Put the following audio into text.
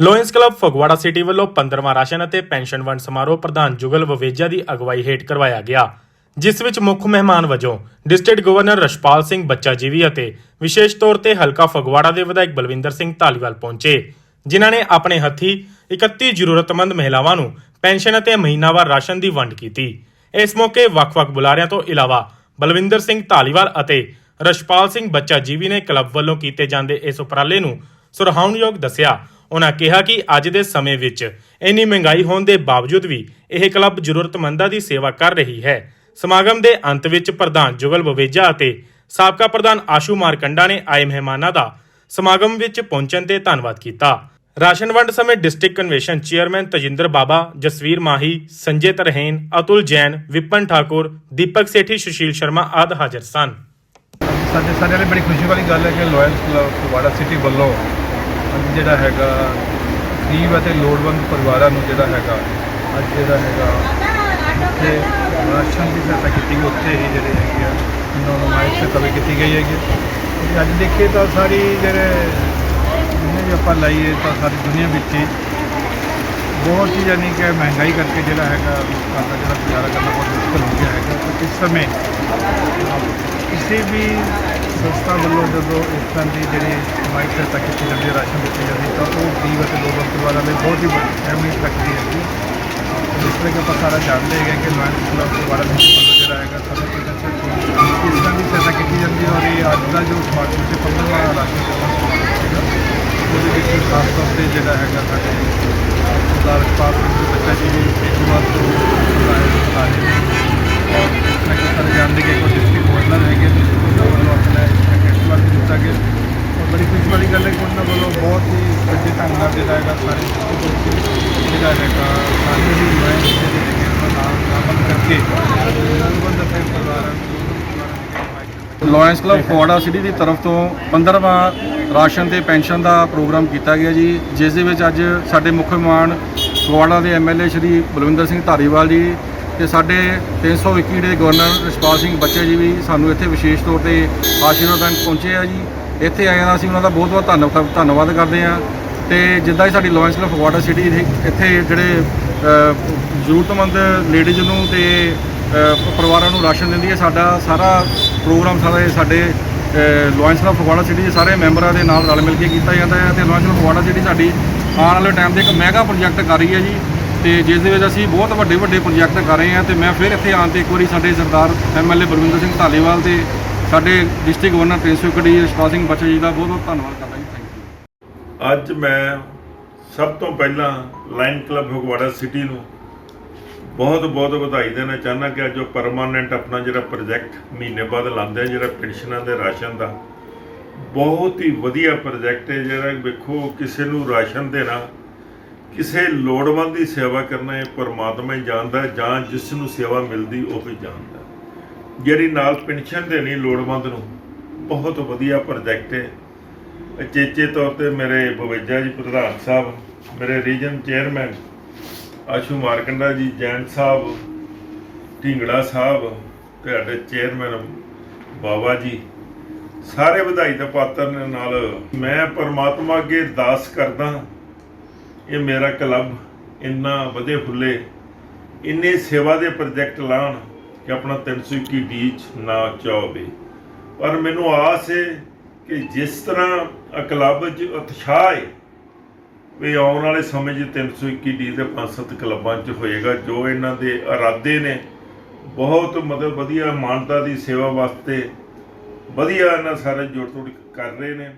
Lions club Phagwara city ਵੱਲੋਂ 15ਵਾਂ ration ਅਤੇ pension ਵੰਡ ਸਮਾਰੋਹ ਪ੍ਰਧਾਨ ਜੁਗਲ ਵਵੇਜਾ ਦੀ ਅਗਵਾਈ ਹੇਠ ਕਰਵਾਇਆ ਗਿਆ, ਜਿਸ ਵਿੱਚ ਮੁੱਖ ਮਹਿਮਾਨ ਵਜੋਂ ਡਿਸਟ੍ਰਿਕਟ ਗਵਰਨਰ ਰਸ਼ਪਾਲ ਸਿੰਘ ਬੱਚਾ ਜੀਵੀ ਅਤੇ ਵਿਸ਼ੇਸ਼ ਤੌਰ ਤੇ ਹਲਕਾ ਫਗਵਾੜਾ ਦੇ ਵਿਧਾਇਕ ਬਲਵਿੰਦਰ ਸਿੰਘ ਧਾਲੀਵਾਲ ਪਹੁੰਚੇ, ਜਿਨ੍ਹਾਂ ਨੇ ਆਪਣੇ ਹੱਥੀ 31 ਜ਼ਰੂਰਤਮੰਦ ਮਹਿਲਾਵਾਂ ਨੂੰ ਪੈਨਸ਼ਨ ਅਤੇ ਮਹੀਨਾਵਾਰ ਰਾਸ਼ਨ ਦੀ ਵੰਡ ਕੀਤੀ। ਇਸ ਮੌਕੇ ਵੱਖ-ਵੱਖ ਬੁਲਾਰਿਆਂ ਤੋਂ ਇਲਾਵਾ ਬਲਵਿੰਦਰ ਸਿੰਘ ਧਾਲੀਵਾਲ ਅਤੇ ਰਸ਼ਪਾਲ ਸਿੰਘ ਬੱਚਾ ਜੀਵੀ ਨੇ ਕਲੱਬ ਵੱਲੋਂ ਕੀਤੇ ਜਾਂਦੇ ਇਸ ਉਪਰਾਲੇ ਨੂੰ ਸੁਰਹਾਉਣਯੋਗ ਦੱਸਿਆ। ਉਹਨਾਂ ਕਿਹਾ ਕਿ ਅੱਜ ਦੇ ਸਮੇਂ ਵਿੱਚ ਇੰਨੀ ਮਹਿੰਗਾਈ ਹੋਣ ਦੇ ਬਾਵਜੂਦ ਵੀ ਇਹ ਕਲੱਬ ਜ਼ਰੂਰਤਮੰਦਾਂ ਦੀ ਸੇਵਾ ਕਰ ਰਹੀ ਹੈ। ਸਮਾਗਮ ਦੇ ਅੰਤ ਵਿੱਚ ਪ੍ਰਧਾਨ ਜੁਗਲ ਬਵੇਜਾ ਅਤੇ ਸਾਬਕਾ ਪ੍ਰਧਾਨ ਆਸ਼ੂ ਮਾਰਕੰਡਾ ਨੇ ਆਏ ਮਹਿਮਾਨਾਂ ਦਾ ਸਮਾਗਮ ਵਿੱਚ ਪਹੁੰਚਣ ਤੇ ਧੰਨਵਾਦ ਕੀਤਾ। ਰਾਸ਼ਨ ਵੰਡ ਸਮੇਂ district convention chairman Tajinder Baba, Jasvir Mahi, Sanjay Tarhen, Atul Jain, Vipan Thakur, Deepak Sethi, Sushil Sharma ਆਦਿ ਹਾਜ਼ਰ ਸਨ। ਸਾਡੇ ਸਾਡੇ ਲਈ ਬੜੀ ਖੁਸ਼ੀ ਵਾਲੀ ਗੱਲ ਹੈ ਕਿ ਲਾਇਨਸ ਕਲੱਬ ਫਗਵਾੜਾ ਸਿਟੀ ਵੱਲੋਂ ਅੱਜ ਜਿਹੜਾ ਹੈਗਾ ਗਰੀਬ ਅਤੇ ਲੋੜਵੰਦ ਪਰਿਵਾਰਾਂ ਨੂੰ ਜਿਹੜਾ ਹੈਗਾ, ਅੱਜ ਜਿਹੜਾ ਹੈਗਾ ਉੱਥੇ ਰਾਸ਼ਨ ਦੀ ਸਹਾਇਤਾ ਕੀਤੀ ਗਈ, ਉੱਥੇ ਹੀ ਜਿਹੜੇ ਹੈਗੇ ਆ, ਉਹਨਾਂ ਨੂੰ ਮਾਇਕ ਸਹਾਇਤਾ ਵੀ ਕੀਤੀ ਗਈ ਹੈਗੀ ਤੇ ਅੱਜ ਦੇਖੀਏ ਤਾਂ ਸਾਰੀ ਜਿਹੜੇ ਜਿੰਨੇ ਵੀ ਆਪਾਂ ਲਾਈਏ ਤਾਂ ਸਾਰੀ ਦੁਨੀਆ ਵਿੱਚ ਹੀ ਬਹੁਤ ਹੀ ਯਾਨੀ ਕਿ ਮਹਿੰਗਾਈ ਕਰਕੇ ਜਿਹੜਾ ਹੈਗਾ ਲੋਕਾਂ ਦਾ ਜਿਹੜਾ ਗੁਜ਼ਾਰਾ ਕਰਨਾ ਬਹੁਤ ਮੁਸ਼ਕਲ ਹੋ ਗਿਆ ਹੈਗਾ। ਇਸ ਸਮੇਂ ਕਿਸੇ ਵੀ ਸੰਸਥਾ ਵੱਲੋਂ ਜਦੋਂ ਇਸ ਤਰ੍ਹਾਂ ਦੀ ਜਿਹੜੀ ਮਾਈਕ ਸਹਾਇਤਾ ਕੀਤੀ ਜਾਂਦੀ ਹੈ, ਰਾਸ਼ਨ ਦਿੱਤੀ ਜਾਂਦੀ ਹੈ, ਤਾਂ ਉਹ ਗਰੀਬ ਅਤੇ ਲੋੜਵੰਦ ਪਰਿਵਾਰਾਂ ਲਈ ਬਹੁਤ ਹੀ ਵੱਡੀ ਅਹਿਮੀਅਤ ਰੱਖਦੀ ਹੈ। ਜੀ ਜਿਸ ਤਰ੍ਹਾਂ ਕਿ ਆਪਾਂ ਸਾਰਾ ਜਾਣਦੇ ਹੈਗੇ ਕਿ ਲਾਇਨਸ ਪਰਿਵਾਰਾਂ ਦੇ ਵੱਲੋਂ ਜਿਹੜਾ ਹੈਗਾ ਸਾਡਾ ਪ੍ਰੋਜੈਕਟ ਇਸ ਤਰ੍ਹਾਂ ਦੀ ਸਹਾਇਤਾ ਕੀਤੀ ਜਾਂਦੀ ਹੈ ਔਰ ਇਹ ਅੱਜ ਦਾ ਜੋ ਸਮਾਗਮ ਤੇ 15ਵਾਂ ਰਾਸ਼ਨ ਦੇਣਾ ਉਹਦੇ ਵਿੱਚ ਖਾਸ ਤੌਰ ਤੇ ਜਿਹੜਾ ਹੈਗਾ ਸਾਡੇ ਸਰਦਾਰ ਪਾਲ ਸਿੰਘ ਦੇ ਬੱਚਾ ਜੀ ਵੀ ਇੱਕ ਵਾਰ ਤੋਂ ਆਏ ਸਾਰੇ ਨੇ ਔਰ ਇਸ ਤਰ੍ਹਾਂ ਕਿ ਸਾਰੇ ਜਾਣਦੇ ਕਿ ਕੋਈ ਡਿਸਟ੍ਰਿਕਟ ਗਵਰਨਰ ਹੈਗੇ ਨੇ ਉਹਨਾਂ ਵੱਲੋਂ ਆਪਣਾ ਇੱਕ ਵਾਰ ਵੀ ਦਿੱਤਾ ਗਿਆ ਔਰ ਬੜੀ ਖੁਸ਼ੀ ਵਾਲੀ ਗੱਲ ਹੈ ਕਿ ਉਹਨਾਂ ਵੱਲੋਂ ਬਹੁਤ ਹੀ ਵੱਡੇ ਢੰਗ ਨਾਲ ਜਿਹੜਾ ਹੈਗਾ ਸਾਰੇ district ਵਿੱਚ ਜਿਹੜਾ ਹੈਗਾ ਸਾਰੇ। ਹੀ ਲੋਇਨ ਜਿਹੜੇ ਹੈਗੇ ਉਹਨਾਂ ਨਾਲ ਨਾਮਨ ਕਰਕੇ ਲੋੜਵੰਦ ਅਤੇ ਪਰਿਵਾਰਾਂ ਨੂੰ ਲਾਇਨਸ ਕਲੱਬ ਫਗਵਾੜਾ ਸਿਟੀ ਦੀ ਤਰਫ ਤੋਂ 15ਵਾਂ ਰਾਸ਼ਨ ਤੇ ਪੈਨਸ਼ਨ ਦਾ ਪ੍ਰੋਗਰਾਮ ਕੀਤਾ ਗਿਆ ਜੀ, ਜਿਸ ਦੇ ਵਿੱਚ ਅੱਜ ਸਾਡੇ ਮੁੱਖ ਮਹਿਮਾਨ ਫਗਵਾੜਾ ਦੇ ਐਮਐਲਏ ਸ਼੍ਰੀ ਬਲਵਿੰਦਰ ਸਿੰਘ ਧਾਰੀਵਾਲ ਜੀ ਤੇ ਸਾਡੇ 321 ਦੇ ਗਵਰਨਰ ਰਿਸ਼ਪਾਲ ਸਿੰਘ ਬੱਚੇ ਜੀ ਵੀ ਸਾਨੂੰ ਇੱਥੇ ਵਿਸ਼ੇਸ਼ ਤੌਰ ਤੇ ਆਸ਼ੀਰਵਾਦ ਪਹੁੰਚੇ ਆ ਜੀ। ਇੱਥੇ ਆਏ ਹਾਂ ਅਸੀਂ ਉਹਨਾਂ ਦਾ ਬਹੁਤ ਬਹੁਤ ਧੰਨਵਾਦ ਧੰਨਵਾਦ ਕਰਦੇ ਹਾਂ। ਤੇ ਜਿੱਦਾਂ ਹੀ ਸਾਡੀ ਲਾਇਨਸ ਆਫ ਫਗਵਾੜਾ ਸਿਟੀ ਇੱਥੇ ਜਿਹੜੇ ਜ਼ਰੂਰਤਮੰਦ ਲੇਡੀਜ਼ ਨੂੰ ਤੇ ਪਰਿਵਾਰਾਂ ਨੂੰ ਰਾਸ਼ਨ ਦਿੰਦੀ ਹੈ, ਸਾਡਾ ਸਾਰਾ ਪ੍ਰੋਗਰਾਮ, ਸਾਰਾ ਸਾਡੇ ਲਾਇਨਸ ਆਫ ਫਗਵਾੜਾ ਸਿਟੀ ਦੇ ਸਾਰੇ ਮੈਂਬਰਾਂ ਦੇ ਨਾਲ ਰਲ ਮਿਲ ਕੇ ਕੀਤਾ ਜਾਂਦਾ ਹੈ ਤੇ ਲਾਇਨਸ ਕਲੱਬ ਫਗਵਾੜਾ ਸਿਟੀ ਸਾਡੀ ਆਉਣ ਵਾਲੇ ਟਾਈਮ ਤੇ ਇੱਕ ਮੈਗਾ ਪ੍ਰੋਜੈਕਟ ਕਰ ਰਹੀ ਹੈ ਜੀ ਤੇ ਜਿਸ ਦੇ ਵਿੱਚ ਅਸੀਂ ਬਹੁਤ ਵੱਡੇ ਵੱਡੇ ਪ੍ਰੋਜੈਕਟ ਕਰ ਰਹੇ ਹਾਂ ਤੇ ਮੈਂ ਫਿਰ ਇੱਥੇ ਆਉਣ ਤੇ ਇੱਕ ਵਾਰੀ ਸਾਡੇ ਸਰਦਾਰ ਐਮਐਲਏ ਬਰਵਿੰਦਰ ਸਿੰਘ ਧਾਲੀਵਾਲ ਤੇ ਸਾਡੇ ਡਿਸਟ੍ਰਿਕਟ ਗਵਰਨਰ ਪ੍ਰਿੰਸੀਪਲ ਕਡੀ ਰਿਸ਼ਪਾਲ ਸਿੰਘ ਬੱਚਾ ਜੀ ਦਾ ਬਹੁਤ ਬਹੁਤ ਧੰਨਵਾਦ ਕਰਦਾ ਜੀ। ਅੱਜ ਮੈਂ ਸਭ ਤੋਂ ਪਹਿਲਾਂ ਲਾਇਨ ਕਲੱਬ ਫਗਵਾੜਾ ਸਿਟੀ ਨੂੰ ਬਹੁਤ ਬਹੁਤ ਵਧਾਈ ਦੇਣਾ ਚਾਹੁੰਦਾ ਕਿ ਅੱਜ ਉਹ ਪਰਮਾਨੈਂਟ ਆਪਣਾ ਜਿਹੜਾ ਪ੍ਰੋਜੈਕਟ ਮਹੀਨੇ ਬਾਅਦ ਲਾਉਂਦੇ ਜਿਹੜਾ ਪੈਨਸ਼ਨਾਂ ਦੇ ਰਾਸ਼ਨ ਦਾ, ਬਹੁਤ ਹੀ ਵਧੀਆ ਪ੍ਰੋਜੈਕਟ ਹੈ ਜਿਹੜਾ ਵੇਖੋ, ਕਿਸੇ ਨੂੰ ਰਾਸ਼ਨ ਦੇਣਾ, ਕਿਸੇ ਲੋੜਵੰਦ ਦੀ ਸੇਵਾ ਕਰਨਾ, ਇਹ ਪਰਮਾਤਮਾ ਹੀ ਜਾਣਦਾ, ਜਾਂ ਜਿਸ ਨੂੰ ਸੇਵਾ ਮਿਲਦੀ, ਉਹ ਹੀ ਜਾਣਦਾ। ਜਿਹੜੀ ਨਾਲ ਪੈਨਸ਼ਨ ਦੇਣੀ ਲੋੜਵੰਦ ਨੂੰ, ਬਹੁਤ ਵਧੀਆ ਪ੍ਰੋਜੈਕਟ ਹੈ। ਅਚੇਚੇ ਤੌਰ ਤੇ ਮੇਰੇ ਬਵੇਜਾ ਜੀ ਪ੍ਰਧਾਨ ਸਾਹਿਬ, ਮੇਰੇ ਰੀਜਨ ਚੇਅਰਮੈਨ ਆਸ਼ੂ ਮਾਰਕੰਡਾ ਜੀ, ਜੈਨ ਸਾਹਿਬ ਢਿੰਗੜਾ ਸਾਹਿਬ ਤੇ ਸਾਡੇ ਚੇਅਰਮੈਨ ਬਾਬਾ ਜੀ, ਸਾਰੇ ਵਧਾਈ ਦਾ ਪਾਤਰ ਨਾਲ ਮੈਂ ਪਰਮਾਤਮਾ ਅੱਗੇ ਅਰਦਾਸ ਕਰਦਾ ਇਹ ਮੇਰਾ ਕਲੱਬ ਇੰਨਾ ਵਧੇ ਫੁੱਲੇ, ਇੰਨੇ ਸੇਵਾ ਦੇ ਪ੍ਰੋਜੈਕਟ ਲਾਣ ਕਿ ਆਪਣਾ 321 ਡੀਚ ਨਾ ਚਾਹਵੇ ਪਰ ਮੈਨੂੰ ਆਸ ਹੈ ਕਿ ਜਿਸ ਤਰ੍ਹਾਂ ਕਲੱਬ 'ਚ ਉਤਸ਼ਾਹ ਹੈ ਵੀ ਆਉਣ ਵਾਲੇ ਸਮੇਂ 'ਚ 321 ਡੀ ਦੇ ਪੰਜ ਸੱਤ ਕਲੱਬਾਂ 'ਚ ਹੋਏਗਾ, ਜੋ ਇਹਨਾਂ ਦੇ ਇਰਾਦੇ ਨੇ। ਬਹੁਤ ਮਤਲਬ ਵਧੀਆ ਮਾਨਤਾ ਦੀ ਸੇਵਾ ਵਾਸਤੇ ਵਧੀਆ ਇਹਨਾਂ ਸਾਰੇ ਜੋੜ ਤੋੜ ਕਰ ਰਹੇ ਨੇ।